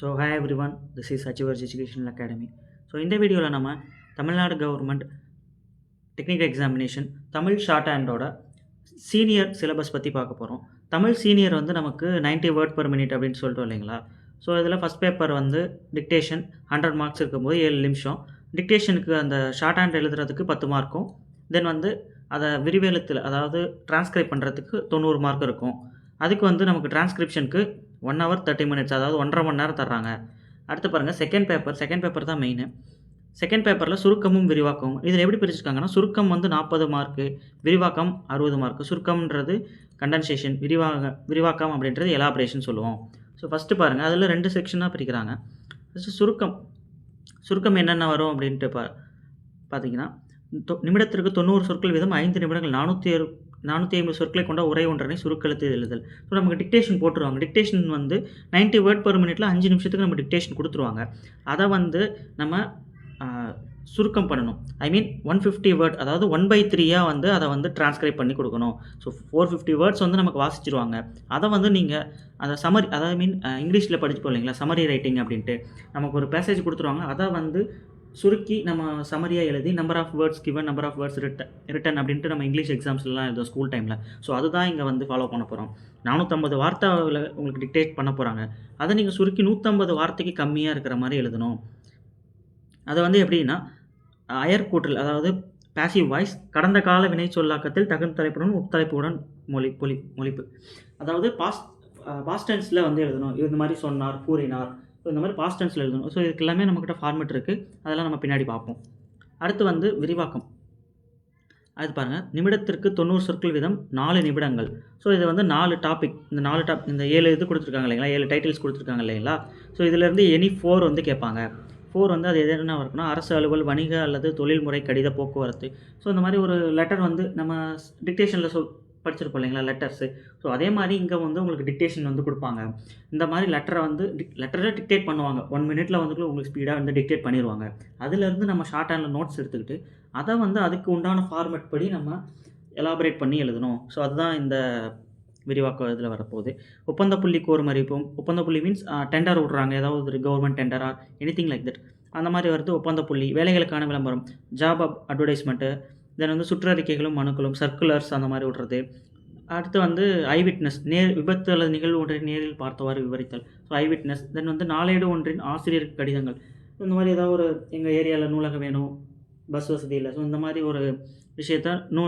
So hi everyone this is Achievers Educational Academy so இந்த வீடியோவில் நம்ம Tamil Nadu government technical examination Tamil short ஹேண்டோட senior syllabus பற்றி பார்க்க போகிறோம் தமிழ் சீனியர் வந்து நமக்கு 90 வேர்ட் பர் மினிட் அப்படின்னு சொல்லிட்டோம் இல்லைங்களா? ஸோ இதில் ஃபஸ்ட் பேப்பர் வந்து டிக்டேஷன் ஹண்ட்ரட் மார்க்ஸ் இருக்கும்போது ஏழு நிமிஷம். டிக்டேஷனுக்கு அந்த ஷார்ட் ஹேண்ட் எழுதுறதுக்கு பத்து மார்க்கும் தென் வந்து அதை விரிவெழுத்தில் அதாவது டிரான்ஸ்கிரைப் பண்ணுறதுக்கு தொண்ணூறு மார்க் இருக்கும். அதுக்கு வந்து நமக்கு டிரான்ஸ்கிரிப்ஷனுக்கு ஒன் ஹவர் தேர்ட்டி மினிட்ஸ் அதாவது ஒன்றரை மணி நேரம் தர்றாங்க. அடுத்து பாருங்கள் செகண்ட் பேப்பர் செகண்ட் பேப்பர் தான் மெயின் செகண்ட் பேப்பரில் சுருக்கமும் விரிவாக்கமும். இதில் எப்படி பிரிச்சுருக்காங்கன்னா சுருக்கம் வந்து நாற்பது மார்க்கு விரிவாக்கம் அறுபது மார்க்கு சுருக்கம்ன்றது கண்டன்சேஷன் விரிவாக விரிவாக்கம் அப்படின்றது எலாபரேஷன் சொல்லுவோம். ஸோ ஃபஸ்ட்டு பாருங்கள் அதில் ரெண்டு செக்ஷனாக பிரிக்கிறாங்க. ஃபஸ்ட்டு சுருக்கம். சுருக்கம் என்னென்ன வரும் அப்படின்ட்டு பா பார்த்தீங்கன்னா தொ- நிமிடத்திற்கு தொண்ணூறு சொற்கள் வீதம் ஐந்து நிமிடங்கள் நானூற்றி நானூற்றி ஐம்பது சொற்களை கொண்ட உரை ஒன்றனை சுருக்கெழுத்து எழுதல். ஸோ நமக்கு டிக்டேஷன் போட்டுருவாங்க. டிக்டேஷன் வந்து 90 வேர்ட் பர் மினிட்ல அஞ்சு நிமிஷத்துக்கு நம்ம டிக்டேஷன் கொடுத்துருவாங்க. அதை வந்து நம்ம சுருக்கம் பண்ணணும். I mean one fifty word அதாவது ஒன் பை த்ரீயாக வந்து அதை வந்து டிரான்ஸ்கிரைப் பண்ணி கொடுக்கணும். ஸோ ஃபோர் ஃபிஃப்டி வேர்ட்ஸ் வந்து நமக்கு வாசிச்சிருவாங்க. அதை வந்து நீங்கள் அதை சமரி அதாவது மீன் இங்கிலீஷில் படிச்சுப்போம் இல்லைங்களா? சமரி ரைட்டிங் அப்படின்ட்டு. நமக்கு ஒரு பேசேஜ் கொடுத்துருவாங்க. அதை வந்து சுருக்கி நம்ம சமரியாக எழுதி number of words given number of words written written அப்படின்ட்டு நம்ம இங்கிலீஷ் எக்ஸாம்ஸ்லாம் எழுதும் ஸ்கூல் டைமில் ஸோ அதுதான் இங்கே வந்து ஃபாலோ பண்ண போகிறோம் நானூற்றம்பது வார்த்தையில் உங்களுக்கு டிக்டேட் பண்ண போகிறாங்க அதை நீங்கள் சுருக்கி நூற்றம்பது வார்த்தைக்கு கம்மியாக இருக்கிற மாதிரி எழுதணும். அது வந்து எப்படின்னா அயர் கூட்டல் அதாவது பாசிவ் வாய்ஸ் கடந்த கால வினை சொல்லாக்கத்தில் தகுந்த தலைப்புடன் உட்தலைப்புடன் மொழி பொலி மொழிப்பு. அதாவது பாஸ்ட் பாஸ்டன்ஸில் வந்து எழுதணும். இது மாதிரி சொன்னார் கூறினார். ஸோ இந்த மாதிரி பாஸ்டன்ஸில் எழுதணும். ஸோ இதுக்கு எல்லாமே நம்மக்கிட்ட ஃபார்மெட் இருக்குது அதெல்லாம் நம்ம பின்னாடி பார்ப்போம். அடுத்து வந்து விரிவாக்கம். அது பாருங்கள் நிமிடத்திற்கு தொண்ணூறு சொற்கள் வீதம் நாலு நிமிடங்கள். ஸோ இது வந்து நாலு டாபிக் இந்த நாலு டாப் இந்த ஏழு இது கொடுத்துருக்காங்க இல்லைங்களா? ஏழு டைட்டில்ஸ் கொடுத்துருக்காங்க இல்லைங்களா? ஸோ இதிலேருந்து எனி ஃபோர் வந்து கேட்பாங்க. ஃபோர் வந்து அது எது என்ன இருக்குன்னா அரசு அலுவல் வணிக அல்லது தொழில்முறை கடித போக்குவரத்து. ஸோ இந்த மாதிரி ஒரு லெட்டர் வந்து நம்ம டிக்டேஷனில் சொல் படிச்சிருப்போம் இல்லைங்களா லெட்டர்ஸு ஸோ அதே மாதிரி இங்கே வந்து உங்களுக்கு டிக்டேஷன் வந்து கொடுப்பாங்க. இந்த மாதிரி லெட்டரை வந்து லெட்டரை டிக்டேட் பண்ணுவாங்க. ஒன் மினிட்ல வந்து உங்களுக்கு ஸ்பீடாக வந்து டிக்டேட் பண்ணிடுவாங்க அதுலேருந்து நம்ம ஷார்ட் ஹேண்டில் நோட்ஸ் எடுத்துக்கிட்டு அதை வந்து அதுக்கு உண்டான ஃபார்மேட் படி நம்ம எலாபரேட் பண்ணி எழுதணும். ஸோ அதுதான் இந்த விரிவாக்க இதில் வரப்போகுது. ஒப்பந்த புள்ளி மாதிரி இப்போ ஒப்பந்த புள்ளி மீன்ஸ் டெண்டர் விட்றாங்க. ஏதாவது ஒரு கவர்மெண்ட் டெண்டரா எனித்திங் லைக் தட் அந்த மாதிரி வருது ஒப்பந்த புள்ளி வேலைகளுக்கான விளம்பரம் ஜாப் அப் அட்வர்டைஸ்மெண்ட்டு தென் வந்து சுற்றறிக்கைகளும் மனுக்களும் சர்க்குலர்ஸ் அந்த மாதிரி விடுறது. அடுத்து வந்து ஐ விட்னஸ் நேர் விபத்து அல்லது நிகழ்வு ஒன்றை நேரில் பார்த்தவாறு விவரித்தல். ஸோ ஐ விட்னஸ் தென் வந்து நாளேடு ஒன்றின் ஆசிரியர் கடிதங்கள். இந்த மாதிரி ஏதாவது ஒரு எங்கள் ஏரியாவில் நூலகம் வேணும் பஸ் வசதி இல்லை. ஸோ இந்த மாதிரி ஒரு விஷயத்த நூ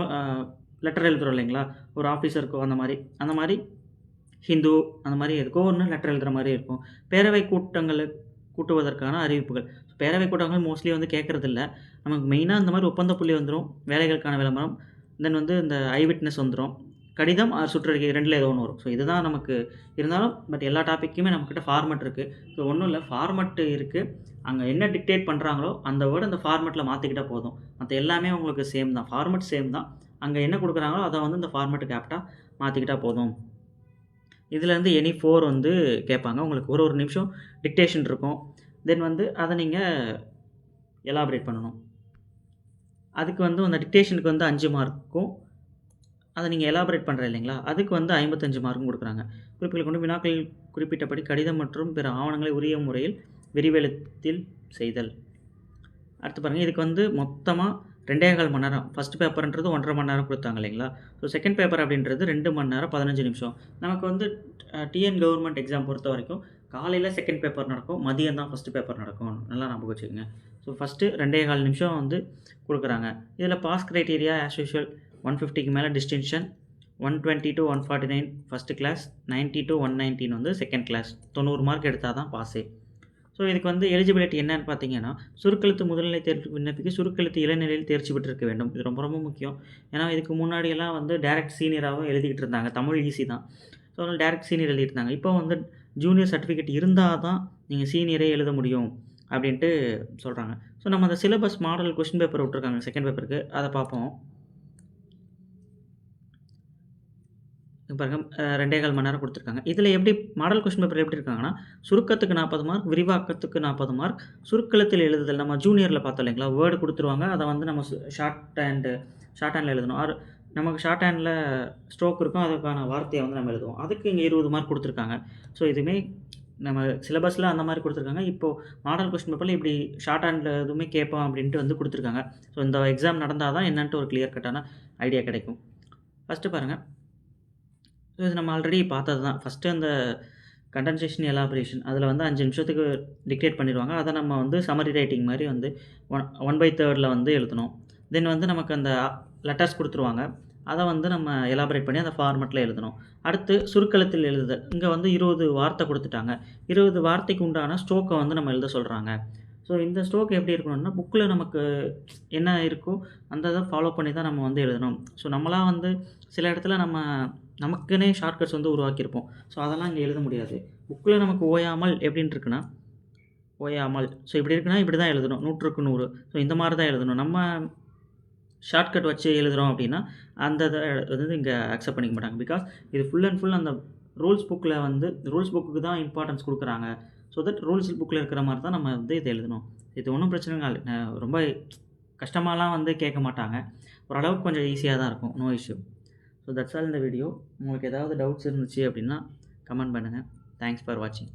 லெட்டர் எழுதுறோம் இல்லைங்களா? ஒரு ஆஃபீஸருக்கோ அந்த மாதிரி. அந்த மாதிரி ஹிந்து அந்த மாதிரி எதுக்கோ ஒன்று லெட்டர் எழுதுகிற மாதிரி இருக்கும். பேரவை கூட்டங்களை கூட்டுவதற்கான அறிவிப்புகள். பேரவை கூட்டங்கள் மோஸ்ட்லி வந்து கேட்குறதில்ல நமக்கு மெயினாக இந்த மாதிரி ஒப்பந்த புள்ளி வந்துடும் வேலைகளுக்கான விளம்பரம் தென் வந்து இந்த ஐ விட்னஸ் வந்துடும் கடிதம் ஆர் சுற்றறிக்கை ரெண்டில் ஏதோ ஒன்று வரும். ஸோ இதுதான் நமக்கு இருந்தாலும் பட் எல்லா டாப்பிக்குமே நம்மக்கிட்ட ஃபார்மெட் இருக்குது ஸோ ஒன்றும் இல்லை ஃபார்மெட்டு இருக்குது அங்கே என்ன டிக்டேட் பண்ணுறாங்களோ அந்த வேர்டு அந்த ஃபார்மெட்டில் மாற்றிக்கிட்டால் போதும். மற்ற எல்லாமே உங்களுக்கு சேம் தான். ஃபார்மெட் சேம் தான். அங்கே என்ன கொடுக்குறாங்களோ அதை வந்து இந்த ஃபார்மெட்டுக்கு ஆப்டாக மாற்றிக்கிட்டால் போதும். இதுலேருந்து எனி ஃபோர் வந்து கேட்பாங்க உங்களுக்கு ஒரு ஒரு நிமிஷம் டிக்டேஷன் இருக்கும். தென் வந்து அதை நீங்கள் எலாபரேட் பண்ணணும். அதுக்கு வந்து அந்த டிக்டேஷனுக்கு வந்து அஞ்சு மார்க்கும் அதை நீங்கள் எலாபரேட் பண்ணுற இல்லைங்களா? அதுக்கு வந்து ஐம்பத்தஞ்சு மார்க்கும் கொடுக்குறாங்க. குறிப்புகள் கொண்டு வினாக்களில் குறிப்பிட்டபடி கடிதம் மற்றும் பிற ஆவணங்களை உரிய முறையில் விரிவெழுத்தில் செய்தல். அடுத்து பாருங்கள் இதுக்கு வந்து மொத்தமாக ரெண்டே கால் மணி நேரம். ஃபஸ்ட் பேப்பர்ன்றது ஒன்றரை மணி நேரம் கொடுத்தாங்க இல்லைங்களா? ஸோ செகண்ட் பேப்பர் அப்படின்றது ரெண்டு மணி நேரம் பதினஞ்சு நிமிஷம். நமக்கு வந்து டிஎன் கவர்மெண்ட் எக்ஸாம் பொறுத்த வரைக்கும் காலையில் செகண்ட் பேப்பர் நடக்கும் மதியம் தான் ஃபஸ்ட்டு பேப்பர் நடக்கும். நல்லா ஞாபகம் வச்சுக்கோங்க. ஸோ ஃபஸ்ட்டு ரெண்டே கால் நிமிஷம் வந்து கொடுக்குறாங்க. இதில் pass criteria as usual one ஃபிஃப்டிக்கு மேலே distinction one twenty to one forty nine first class ninety to one nineteen வந்து செகண்ட் கிளாஸ் தொண்ணூறு மார்க் எடுத்தால் தான் பாஸே ஸோ இதுக்கு வந்து எலிஜிபிலிட்டி என்னன்னு பார்த்தீங்கன்னா சுருக்கெழுத்து முதல்நிலை தேர்வு விண்ணப்பிக்க சுருக்கெழுத்து இளநிலையில் தேர்ச்சி பெற்றிருக்க வேண்டும். இது ரொம்ப ரொம்ப முக்கியம். ஏன்னா இதுக்கு முன்னாடியெல்லாம் வந்து டேரக்ட் சீனியராகவும் எழுதிக்கிட்டு இருந்தாங்க. தமிழ் ஈஸி தான். ஸோ அதனால் டேரக்ட் சீனியர் எழுதிட்டு இருந்தாங்க இப்போ வந்து ஜூனியர் சர்டிஃபிகேட் இருந்தால் தான் நீங்கள் சீனியரே எழுத முடியும் அப்படின்ட்டு சொல்கிறாங்க ஸோ நம்ம அந்த சிலபஸ் மாடல் கொஷின் பேப்பர் விட்ருக்காங்க செகண்ட் பேப்பருக்கு அதை பார்ப்போம். பாருங்க ரெண்டே கால் மணி நேரம் கொடுத்துருக்காங்க. இதில் எப்படி மாடல் கொஸ்டின் பேப்பர் எப்படி இருக்காங்கன்னா சுருக்கத்துக்கு நாற்பது மார்க் விரிவாக்கத்துக்கு நாற்பது மார்க் சுருக்கெழுத்தில் எழுதுதல். நம்ம ஜூனியரில் பார்த்தோம் இல்லைங்களா வேர்டு கொடுத்துருவாங்க. அதை வந்து நம்ம ஷார்ட் ஹேண்டு ஷார்ட் ஹேண்டில் எழுதணும். ஆர் நமக்கு ஷார்ட் ஹேண்டில் ஸ்ட்ரோக் இருக்கும். அதுக்கான வார்த்தையை வந்து நம்ம எழுதுவோம். அதுக்கு இங்கே இருபது மார்க் கொடுத்துருக்காங்க. ஸோ இதுவுமே நம்ம சிலபஸில் அந்த மாதிரி கொடுத்துருக்காங்க. இப்போது மாடல் கொஸ்டின் பேப்பரில் இப்படி ஷார்ட் ஹேண்டில் எதுவுமே கேட்போம் அப்படின்ட்டு வந்து கொடுத்துருக்காங்க. ஸோ இந்த எக்ஸாம் நடந்தால் தான் என்னன்ட்டு ஒரு கிளியர் கட்டான ஐடியா கிடைக்கும். ஃபஸ்ட்டு பாருங்கள் ஸோ இது நம்ம ஆல்ரெடி பார்த்தது தான் ஃபஸ்ட்டு அந்த கண்டன்சேஷன் எலாபரேஷன் அதில் வந்து அஞ்சு நிமிஷத்துக்கு டிக்டேட் பண்ணிடுவாங்க. அதை நம்ம வந்து சமரி ரைட்டிங் மாதிரி வந்து ஒன் ஒன் பை தேர்டில் வந்து எழுதணும். தென் வந்து நமக்கு அந்த லெட்டர்ஸ் கொடுத்துருவாங்க. அதை வந்து நம்ம எலாபரேட் பண்ணி அந்த ஃபார்மெட்டில் எழுதணும். அடுத்து சுருக்கெழுத்தில் எழுதுதல். இங்கே வந்து இருபது வார்த்தை கொடுத்துட்டாங்க. இருபது வார்த்தைக்கு உண்டான ஸ்ட்ரோக்கை வந்து நம்ம எழுத சொல்கிறாங்க ஸோ இந்த ஸ்ட்ரோக் எப்படி இருக்கணும்னா புக்கில் நமக்கு என்ன இருக்கோ அந்த இதை ஃபாலோ பண்ணி தான் நம்ம வந்து எழுதணும். ஸோ நம்மளாம் வந்து சில இடத்துல நம்ம நமக்குன்னே ஷார்ட்கட்ஸ் வந்து உருவாக்கியிருப்போம். ஸோ அதெல்லாம் இங்கே எழுத முடியாது. புக்கில் நமக்கு ஓயாமல் எப்படின்னு இருக்குன்னா ஓயாமல். ஸோ இப்படி இருக்குன்னா இப்படி தான் எழுதணும். நூற்றுக்கு நூறு. ஸோ இந்த மாதிரி தான் எழுதணும். நம்ம ஷார்ட்கட் வச்சு எழுதுகிறோம் அப்படின்னா அந்த இதை வந்து இங்கே அக்செப்ட் பண்ணிக்க மாட்டாங்க. பிகாஸ் இது ஃபுல் அண்ட் ஃபுல் அந்த ரூல்ஸ் புக்கில் வந்து ரூல்ஸ் புக்குக்கு தான் இம்பார்ட்டன்ஸ் கொடுக்குறாங்க. ஸோ தட் ரூல்ஸ் புக்கில் இருக்கிற மாதிரி தான் நம்ம வந்து இதை எழுதணும். இது ஒன்றும் பிரச்சனை இல்லை. ரொம்ப கஷ்டமாலாம் வந்து கேட்க மாட்டாங்க. ஓரளவுக்கு கொஞ்சம் ஈஸியாக தான் இருக்கும். No issue so that's all இந்த வீடியோ உங்களுக்கு ஏதாவது டவுட்ஸ் இருந்துச்சு அப்படின்னா கமெண்ட் பண்ணுங்கள் தேங்க்ஸ் ஃபார் வாட்சிங்